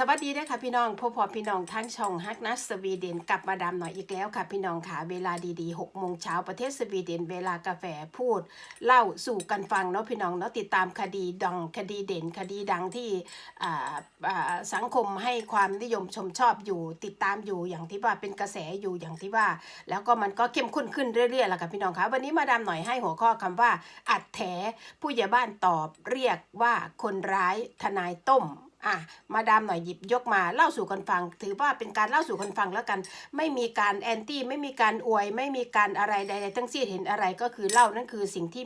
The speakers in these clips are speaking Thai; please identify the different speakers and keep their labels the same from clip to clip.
Speaker 1: สวัสดีนะคะพี่น้องพบพอพี่น้องทั้งช่องฮักนัสสวีเดนกลับมาดามหน่อยอีกแล้วค่ะพี่น้องค่ะเวลาดีๆ6โมงเช้าประเทศสวีเดนเวลากาแฟพูด เล่าสู่กันฟังเนาะพี่น้องเนาะติดตามคดีดังคดีเด่นคดีดังที่อ่าอ่าสังคมให้ความนิยมชมชอบอยู่ติดตามอยู่อย่างที่ว่าเป็นกระแสอยู่อย่างที่ว่า แล้วก็มันก็เข้มข้นขึ้นเรื่อยๆแหละค่ะพี่น้องค่ะวันนี้มาดามหน่อยให้หัวข้อคำว่าอัดแถผู้ใหญ่บ้านตอบเรียกว่าคนร้ายทนายต้ม อะมาดามหน่อยหยิบยกมาเล่าสู่กันฟัง ถือว่าเป็นการเล่าสู่กันฟังแล้วกัน ไม่มีการแอนตี้ไม่มีการอวย ไม่มีการอะไรใดๆทั้งสิ้นเห็นอะไรก็คือเล่านั่นคือสิ่งที่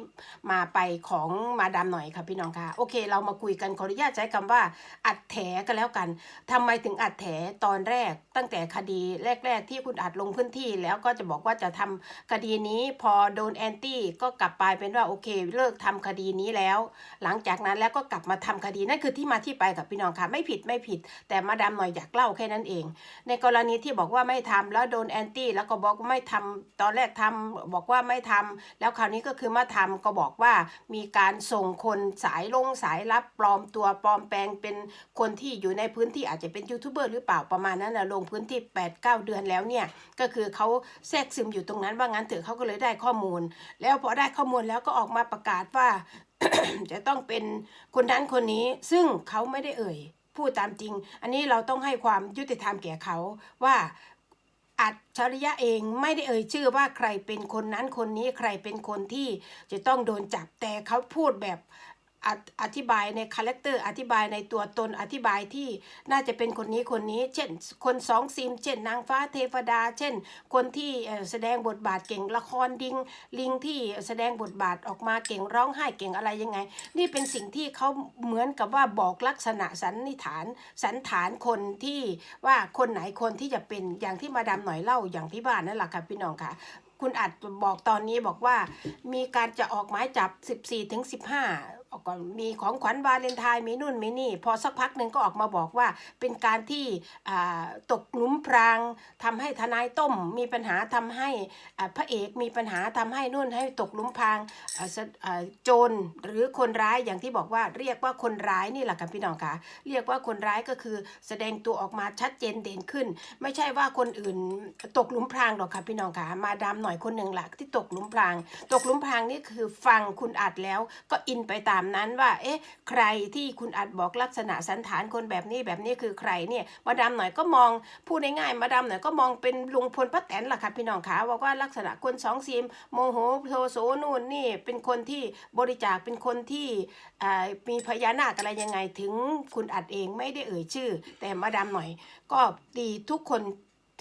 Speaker 1: มาไปของมาดามหน่อยค่ะพี่น้องค่ะโอเค เรามาคุยกันขออนุญาตใช้คำว่า อัดแถกันแล้วกันทำไมถึงอัดแถตอนแรก ตั้งแต่คดีแรก ๆ ที่คุณอัดลงพื้นที่ แล้วก็จะบอกว่าจะทำคดีนี้พอโดนแอนตี้ก็กลับไปเป็นว่าโอเค เลิกทำคดีนี้แล้ว หลังจากนั้นแล้วก็กลับมาทำคดีนั่นคือที่มาที่ไปกับพี่น้องค่ะ ไม่ผิดไม่ผิด แต่มาดามหน่อยอยากเล่าแค่นั้นเอง ในกรณีที่บอกว่าไม่ทำแล้วโดนแอนตี้แล้วก็บอกไม่ทำตอนแรกทำบอกว่าไม่ทำแล้วคราวนี้ก็คือมาทำก็บอกว่ามีการส่งคนสายลงสายรับปลอมตัวปลอมแปลงเป็นคนที่อยู่ในพื้นที่อาจจะเป็นยูทูบเบอร์หรือเปล่าประมาณนั้นนะลงพื้นที่ 8 9 เดือนแล้วเนี่ยก็คือเขาแทรกซึมอยู่ตรงนั้นว่างั้นเถอะเขาก็เลยได้ข้อมูล แล้วพอได้ข้อมูลแล้วก็ออกมาประกาศว่า จะต้องเป็นคนนั้นคนนี้ซึ่งเขาไม่ได้เอ่ยพูดตามจริง อันนี้เราต้องให้ความยุติธรรมแก่เขาว่าอัจฉริยะเองไม่ได้เอ่ยชื่อว่าใครเป็นคนนั้นคนนี้ใครเป็นคนที่จะต้องโดนจับแต่เขาพูดแบบ อธอธิบายในคาแรคเตอร์อธิบายในตัวตนอธิบายที่น่าจะเป็นคนนี้คนนี้ เช่น คนสองซิม เช่น นางฟ้าเทวดา เช่น คนที่แสดงบทบาทเก่งละครดิงลิงที่แสดงบทบาทออกมาเก่งร้องไห้เก่งอะไรยังไง นี่เป็นสิ่งที่เขาเหมือนกับว่าบอกลักษณะสันนิษฐานสันฐานคนที่ว่าคนไหนคนที่จะเป็นอย่างที่มาดามหน่อยเล่าอย่างที่บ้านนั่นแหละค่ะพี่น้องค่ะคุณอัดบอกตอนนี้บอกว่า มีการจะออกหมายจับ 14ถึง15 กก่อนมีของขวัญวาเลนไทน์มีนู่นมีนี่ พอสักพักหนึ่งก็ออกมาบอกว่าเป็นการที่อ่าตกหลุมพรางทำให้ทนายต้มมีปัญหาทำให้อ่าพระเอกมีปัญหาทำให้นู่นให้ตกหลุมพรางอ่าโจรหรือคนร้ายอย่างที่บอกว่าเรียกว่าคนร้ายนี่แหละค่ะพี่น้องค่ะเรียกว่าคนร้ายก็คือแสดงตัวออกมาชัดเจนเด่นขึ้น ไม่ใช่ว่าคนอื่นตกหลุมพรางหรอกค่ะพี่น้องค่ะมาดามหน่อยคนหนึ่งหละที่ตกหลุมพราง ตกหลุมพรางนี่คือฟังคุณอัดแล้วก็อินไปตามามนั้นว่า เอ๊ะ ใครที่คุณอัดบอกลักษณะสันฐานคนแบบนี้แบบนี้คือใครเนี่ยมาดามหน่อยก็มองพูดง่ายๆมาดามหน่อยก็มองเป็นลุงพลป้าแตนล่ะค่ะพี่น้องขาบอกว่าลักษณะคนสองซีมโมโหโทโสนู่นนี่เป็นคนที่บริจาคเป็นคนที่มีพญานาคอะไรยังไงถึงคุณอัดเองไม่ได้เอ่ยชื่อ แต่มาดามหน่อย ก็ดีทุกคน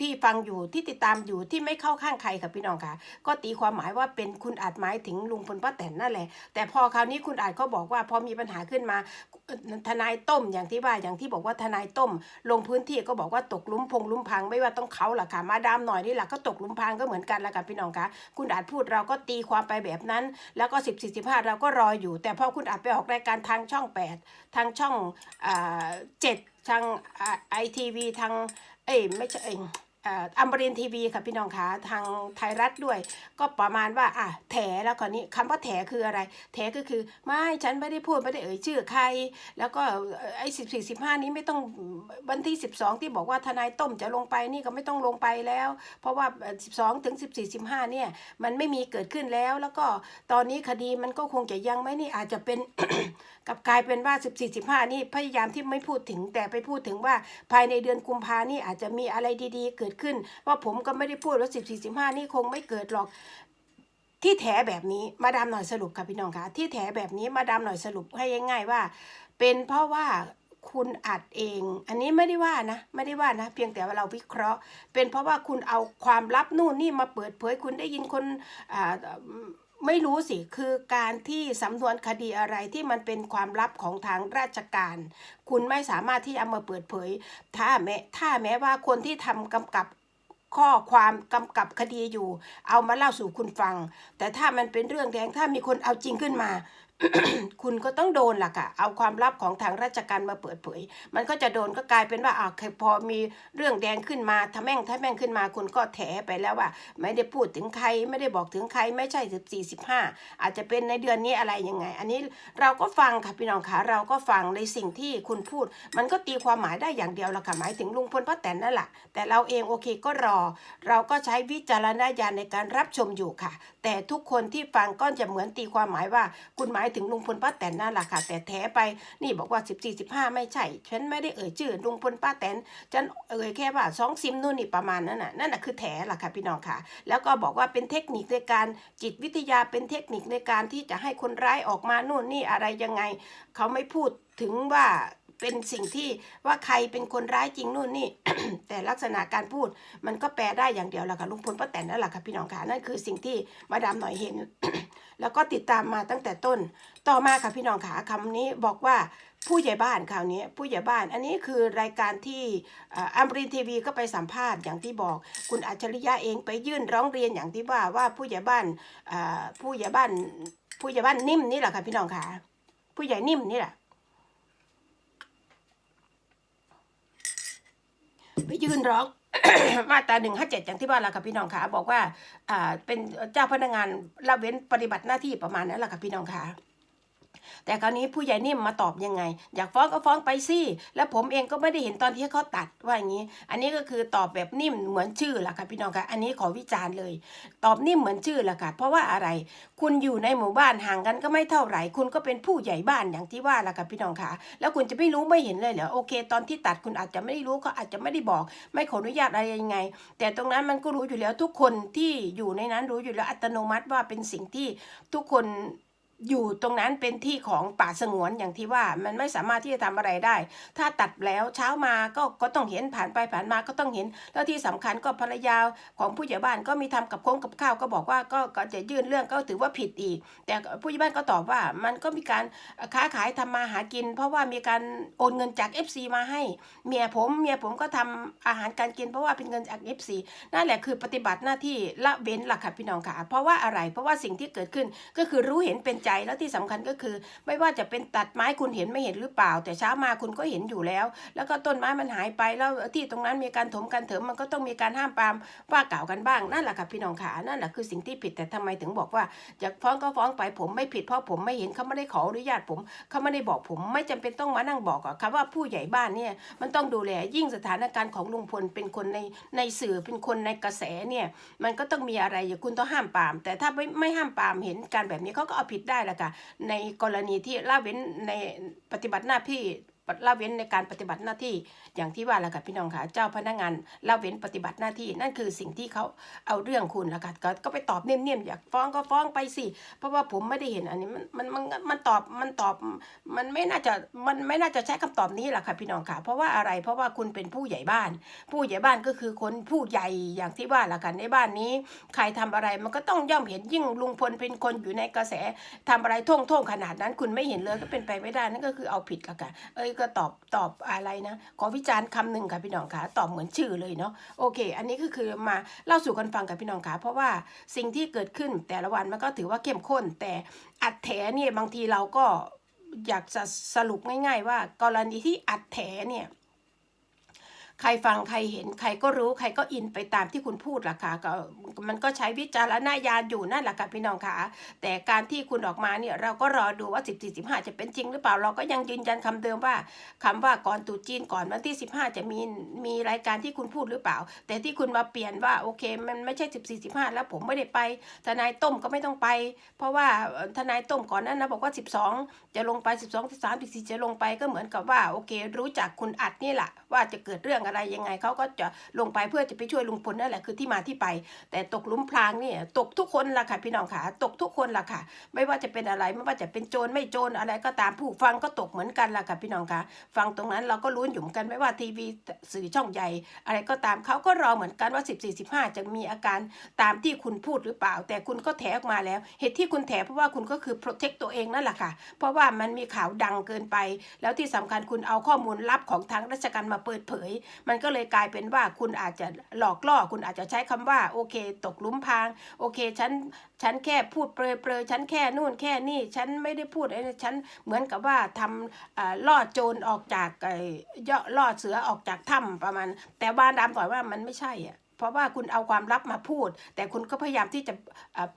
Speaker 1: ที่ฟังอยู่ที่ติดตามอยู่ที่ไม่เข้าข้างใครค่ะพี่น้องค่ะ ก็ตีความหมายว่าเป็นคุณอาจหมายถึงลุงพลป้าแตนนั่นแหละ แต่พอคราวนี้คุณอาจเขาบอกว่าพอมีปัญหาขึ้นมาทนายต้มอย่างที่ว่าอย่างที่บอกว่าทนายต้ม ลงพื้นที่ก็บอกว่าตกลุมพงลุมพังไม่ว่าต้องเขาหล่ะค่ะมาดามหน่อยนี่แหละก็ตกลุมพังก็เหมือนกันละค่ะพี่น้องค่ะคุณอาจพูดเราก็ตีความไปแบบนั้น แล้วก็สิบสี่สิบห้าเราก็รออยู่ แต่พอคุณอาจไปออกรายการทางช่องแปดทางช่องเจ็ดทางไอทีวีทางเอ้ยไม่ใช่เอยเอ่ออัมบรินทีวีค่ะพี่น้องคะทางไทยรัฐด้วย ก็ประมาณว่าอะแถแล้วคราวนี้คำว่าแถคืออะไร แถก็คือไม่ฉันไม่ได้พูดไม่ได้เอ่ยชื่อใคร แล้วก็ไอ้สิบสี่สิบห้านี้ไม่ต้องวันที่สิบสองที่บอกว่าทนายต้มจะลงไปนี่ก็ไม่ต้องลงไปแล้ว เพราะว่าสิบสองถึงสิบสี่สิบห้าเนี่ยมันไม่มีเกิดขึ้นแล้ว แล้วก็ตอนนี้คดีมันก็คงจะยังไม่นี่อาจจะเป็นกลับกลายเป็นว่า14 15นี่พยายามที่ไม่พูดถึงแต่ไปพูดถึงว่าภายในเดือนกุมภานี่อาจจะมีอะไรดีๆเกิดขึ้น ว่าผมก็ไม่ได้พูดว่าสิบสี่สิบห้านี่คงไม่เกิดหรอกที่แถแบบนี้มาดามหน่อยสรุปค่ะพี่น้องคะที่แถแบบนี้มาดามหน่อยสรุปให้ง่ายๆว่า เป็นเพราะว่าคุณอัดเอง อันนี้ไม่ได้ว่านะ ไม่ได้ว่านะ เพียงแต่ว่าเราวิเคราะห์ เป็นเพราะว่าคุณเอาความลับนู่นนี่มาเปิดเผยคุณได้ยินคนอ่า ไม่รู้สิคือการที่สำนวนคดีอะไรที่มันเป็นความลับของทางราชการ คุณไม่สามารถที่จะเอามาเปิดเผย ถ้าแม้ถ้าแม้ว่าคนที่ทำกำกับข้อความกำกับคดีอยู่ เอามาเล่าสู่คุณฟัง แต่ถ้ามันเป็นเรื่องแดงถ้ามีคนเอาจริงขึ้นมา คุณก็ต้องโดนล่ะค่ะ เอาความลับของทางราชการมาเปิดเผย มันก็จะโดนก็กลายเป็นว่าอ่าพอมีเรื่องแดงขึ้นมาทะแม่งทะแม่งขึ้นมาคุณก็แถไปแล้วว่า ไม่ได้พูดถึงใครไม่ได้บอกถึงใครไม่ใช่สิบสี่สิบห้าอาจจะเป็นในเดือนนี้อะไรยังไง อันนี้เราก็ฟังค่ะพี่น้องค่ะเราก็ฟังในสิ่งที่คุณพูด มันก็ตีความหมายได้อย่างเดียวละค่ะหมายถึงลุงพลป้าแตนนั่นแหละแต่เราเองโอเคก็รอ เราก็ใช้วิจารณญาณในการรับชมอยู่ค่ะ แต่ทุกคนที่ฟังก็จะเหมือนตีความหมายว่าคุณหมายถึงลุงพลป้าแตนนั่นแหละค่ะ แต่แท้ไปนี่บอกว่า 14 15 ไม่ใช่ ฉันไม่ได้เอ่ยชื่อลุงพลป้าแตนฉันเอ่ยแค่ว่าสองซิมนู่นนี่ประมาณนั้นน่ะนั่นน่ะคือแท้ล่ะค่ะพี่น้องค่ะ แล้วก็บอกว่าเป็นเทคนิคในการจิตวิทยาเป็นเทคนิคในการที่จะให้คนร้ายออกมานู่นนี่อะไรยังไง เขาไม่พูดถึงว่า เป็นสิ่งที่ว่าใครเป็นคนร้ายจริงนู่นนี่ แต่ลักษณะการพูดมันก็แปลได้อย่างเดียวแหละค่ะลุงพลป้าแตนนั่นแหละค่ะพี่น้องค่ะนั่นคือสิ่งที่มาดามหน่อยเห็น แล้วก็ติดตามมาตั้งแต่ต้น ต่อมาค่ะพี่น้องค่ะคำนี้บอกว่าผู้ใหญ่บ้านคราวนี้ผู้ใหญ่บ้าน อันนี้คือรายการที่อัมรินทีวีก็ไปสัมภาษณ์อย่างที่บอก คุณอัจฉริยะเองไปยื่นร้องเรียนอย่างที่ว่าว่าผู้ใหญ่บ้านผู้ใหญ่บ้าน ผู้ใหญ่บ้านนิ่มนี่แหละค่ะพี่น้องค่ะผู้ใหญ่นิ่มนี่แหละ ไปยื่นร้อง มาตราหนึ่งห้าเจ็ดอย่างที่ว่าแหละค่ะพี่น้องค่ะบอกว่า อ่าเป็นเจ้าพนักงานละเว้นปฏิบัติหน้าที่ประมาณนั้นแหละค่ะพี่น้องค่ะ แต่คราวนี้ผู้ใหญ่นิ่มมาตอบยังไง อยากฟ้องก็ฟ้องไปสิแล้วผมเองก็ไม่ได้เห็นตอนที่เขาตัดว่าอย่างนี้ อันนี้ก็คือตอบแบบนิ่มเหมือนชื่อแหละค่ะพี่น้องค่ะอันนี้ขอวิจารณ์เลย ตอบนิ่มเหมือนชื่อแหละค่ะเพราะว่าอะไร คุณอยู่ในหมู่บ้านห่างกันก็ไม่เท่าไหร่ คุณก็เป็นผู้ใหญ่บ้านอย่างที่ว่าแหละค่ะพี่น้องค่ะแล้วคุณจะไม่รู้ไม่เห็นเลยเหรอโอเค ตอนที่ตัดคุณอาจจะไม่ได้รู้เขาอาจจะไม่ได้บอก ไม่ขออนุญาตอะไรยังไง แต่ตรงนั้นมันก็รู้อยู่แล้วทุกคนที่อยู่ในนั้นรู้อยู่แล้วอัตโนมัติว่าเป็นสิ่งที่ทุกคน อยู่ตรงนั้นเป็นที่ของป่าสงวนอย่างที่ว่ามันไม่สามารถที่จะทำอะไรได้ ถ้าตัดแล้วเช้ามาก็ก็ต้องเห็นผ่านไปผ่านมาก็ต้องเห็น แล้วที่สำคัญก็ภรรยาของผู้ใหญ่บ้านก็มีทำกับโค้งกับข้าวก็บอกว่าก็ก็จะยื่นเรื่องก็ถือว่าผิดอีก แต่ผู้ใหญ่บ้านก็ตอบว่ามันก็มีการค้าขายทำมาหากิน เพราะว่ามีการโอนเงินจาก FC มาให้เมียผมเมียผมก็ทำอาหารการกินเพราะว่าเป็นเงินจาก FC นั่นแหละคือปฏิบัติหน้าที่ละเว้นหลักค่ะพี่น้องค่ะ เพราะว่าอะไรเพราะว่าสิ่งที่เกิดขึ้นก็คือรู้เห็นเป็นใจแล้วที่สำคัญก็คือ ไม่ว่าจะเป็นตัดไม้คุณเห็นไม่เห็นหรือเปล่า แต่เช้ามาคุณก็เห็นอยู่แล้ว แล้วก็ต้นไม้มันหายไปแล้วที่ตรงนั้นมีการถมการเถิมมันก็ต้องมีการห้ามปรามว่ากล่าวกันบ้างนั่นแหละค่ะพี่น้องค่ะนั่นแหละคือสิ่งที่ผิดแต่ทำไมถึงบอกว่าอยากฟ้องก็ฟ้องไปผมไม่ผิดเพราะผมไม่เห็นเขาไม่ได้ขออนุญาตผมเขาไม่ได้บอกผมไม่จำเป็นต้องมานั่งบอกอะคำว่าผู้ใหญ่บ้านเนี่ยมันต้องดูแลยิ่งสถานการณ์ของลุงพลเป็นคนในในสื่อเป็นคนในกระแสเนี่ยมันก็ต้องมีอะไรอย่าคุณต้องห้ามปราม แต่ถ้าไม่ไม่ห้ามปรามเห็นการแบบนี้เขาก็เอาผิดได้และค่ะในกรณีที่ละเว้นในปฏิบัติหน้าที่ ละเว้นในการปฏิบัติหน้าที่อย่างที่ว่าละค่ะพี่น้องค่ะเจ้าพนักงานละเว้นปฏิบัติหน้าที่ นั่นคือสิ่งที่เขาเอาเรื่องคุณละค่ะก็ก็ไปตอบเนียมๆอยากฟ้องก็ฟ้องไปสิเพราะว่าผมไม่ได้เห็นอันนี้มันมันมันมันตอบมันตอบมันไม่น่าจะมันไม่น่าจะใช้คำตอบนี้แหละค่ะพี่น้องค่ะ เพราะว่าอะไรเพราะว่าคุณเป็นผู้ใหญ่บ้าน ผู้ใหญ่บ้านก็คือคนผู้ใหญ่อย่างที่ว่าละค่ะในบ้านนี้ ใครทำอะไรมันก็ต้องย่อมเห็นยิ่งลุงพลเป็นคนอยู่ในกระแสทำอะไรท่งท่งขนาดนั้น คุณไม่เห็นเลยก็เป็นไปไม่ได้นั่นก็คือเอาผิดละค่ะเอ้ยก็ตอบตอบอะไรนะขอวิจารณ์คำหนึ่งค่ะพี่น้องค่ะตอบเหมือนชื่อเลยเนาะโอเค อันนี้ก็คือมาเล่าสู่กันฟังกับพี่น้องค่ะเพราะว่าสิ่งที่เกิดขึ้นแต่ละวันมันก็ถือว่าเข้มข้น แต่อัดแถเนี่ยบางทีเราก็อยากจะสรุปง่าย ๆ ว่ากรณีที่อัดแถเนี่ย ใครฟังใครเห็นใครก็รู้ใครก็อินไปตามที่คุณพูดล่ะค่ะก็มันก็ใช้วิจารณญาณอยู่นั่นแหละค่ะพี่น้องค่ะ แต่การที่คุณออกมาเนี่ยเราก็รอดูว่า14 15 จะเป็นจริงหรือเปล่าเราก็ยังยืนยันคำเดิมว่าคำว่าก่อนตุจีนก่อนวันที่ 15 จะมีมีรายการที่คุณพูดหรือเปล่า แต่ที่คุณมาเปลี่ยนว่าโอเค มันไม่ใช่ 14 15 แล้วผมไม่ได้ไป ทนายต้มก็ไม่ต้องไป เพราะว่าทนายต้มก่อนนั้นนะบอกว่า 12 จะลงไป 12 13 14จะลงไปก็เหมือนกับว่าโอเค รู้จักคุณอัดนี่แหละว่าจะเกิดเรื่องอะไรยังไงเขาก็จะลงไปเพื่อจะไปช่วยลุงพลนั่นแหละคือที่มาที่ไป แต่ตกลุมพรางเนี่ยตกทุกคนล่ะค่ะพี่น้องค่ะตกทุกคนล่ะค่ะ ไม่ว่าจะเป็นอะไรไม่ว่าจะเป็นโจรไม่โจรอะไรก็ตามผู้ฟังก็ตกเหมือนกันล่ะค่ะพี่น้องค่ะ ฟังตรงนั้นเราก็รู้นอยู่เหมือนกันไม่ว่าทีวีสื่อช่องใหญ่ อะไรก็ตามเขาก็รอเหมือนกันว่า 14 15 จะมีอาการตามที่คุณพูดหรือเปล่า แต่คุณก็แถออกมาแล้ว เหตุที่คุณแถเพราะว่าคุณก็คือ protect ตัวเองนั่นแหละค่ะ เพราะว่ามันมีข่าวดังเกินไป แล้วที่สำคัญคุณเอาข้อมูลลับของทางราชการมาเปิดเผยมันก็เลยกลายเป็นว่าคุณอาจจะหลอกล่อคุณอาจจะใช้คำว่าโอเค ตกหลุมพราง โอเคฉันฉันแค่พูดเปรยเปรยๆฉันแค่นู่นแค่นี่ฉันไม่ได้พูดไอ้ฉันเหมือนกับว่าทำอ่าล่อโจรออกจากไอ้ย่อล่อเสือออกจากถ้ำประมาณ แต่บ้านดำก่อนว่ามันไม่ใช่อะ เพราะว่าคุณเอาความลับมาพูด แต่คุณก็พยายามที่จะ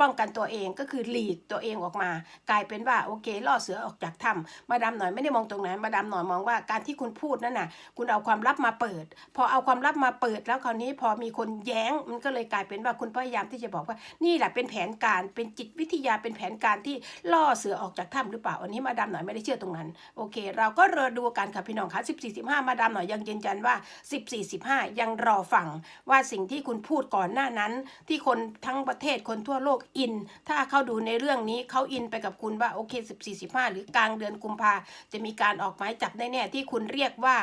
Speaker 1: ป้องกันตัวเองก็คือหลีกตัวเองออกมา กลายเป็นว่าโอเคล่อเสือออกจากถ้ำมาดามหน่อยไม่ได้มองตรงนั้นมาดามหน่อยมองว่าการที่คุณพูดนั่นน่ะคุณเอาความลับมาเปิด พอเอาความลับมาเปิดแล้วคราวนี้พอมีคนแย้งมันก็เลยกลายเป็นว่าคุณพยายามที่จะบอกว่านี่แหละเป็นแผนการเป็นจิตวิทยาเป็นแผนการที่ล่อเสือออกจากถ้ำหรือเปล่าอันนี้มาดามหน่อยไม่ได้เชื่อตรงนั้นโอเค เราก็รอดูกันค่ะพี่น้องคะ14 15 มาดามหน่อยยังยืนยันว่า 14 15 ยังรอฟังว่าสิ่งที่ที่คุณพูดก่อนหน้านั้น ที่คนทั้งประเทศคนทั่วโลกอิน ถ้าเขาดูในเรื่องนี้เขาอินไปกับคุณว่าโอเค 14 15 หรือกลางเดือนกุมภาจะมีการออกหมายจับแน่ๆที่คุณเรียกว่า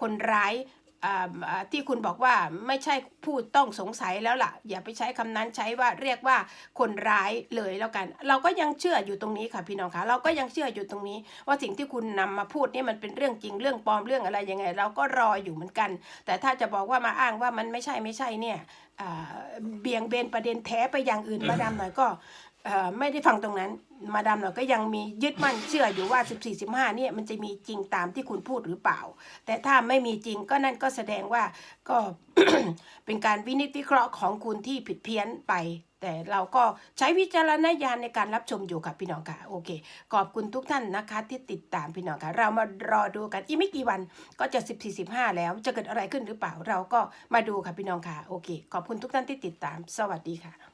Speaker 1: คนร้าย ที่คุณบอกว่าไม่ใช่ผู้ต้องสงสัยแล้วล่ะ อย่าไปใช้คำนั้นใช้ว่าเรียกว่าคนร้ายเลยแล้วกัน เราก็ยังเชื่ออยู่ตรงนี้ค่ะพี่น้องคะเราก็ยังเชื่ออยู่ตรงนี้ ว่าสิ่งที่คุณนำมาพูดนี่มันเป็นเรื่องจริงเรื่องปลอมเรื่องอะไรยังไง เราก็รออยู่เหมือนกัน แต่ถ้าจะบอกว่ามาอ้างว่ามันไม่ใช่ไม่ใช่เนี่ยอ่าเบี่ยงเบนประเด็นแท้ไปอย่างอื่นมาดามหน่อยก็เอ่อ ไม่ได้ฟังตรงนั้น มาดามหน่อยก็ยังมียึดมั่นเชื่ออยู่ว่า 14 15เนี่ยมันจะมีจริงตามที่คุณพูดหรือเปล่า แต่ถ้าไม่มีจริงก็นั่นก็แสดงว่าก็เป็นการวินิจวิเคราะห์ของคุณที่ผิดเพี้ยนไป แต่เราก็ใช้วิจารณญาณในการรับชมอยู่ค่ะพี่น้องค่ะโอเค ขอบคุณทุกท่านนะคะที่ติดตามพี่น้องค่ะ เรามารอดูกันอีกไม่กี่วันก็จะ 14 15 แล้วจะเกิดอะไรขึ้นหรือเปล่า เราก็มาดูค่ะพี่น้องค่ะโอเค ขอบคุณทุกท่านที่ติดตาม สวัสดีค่ะ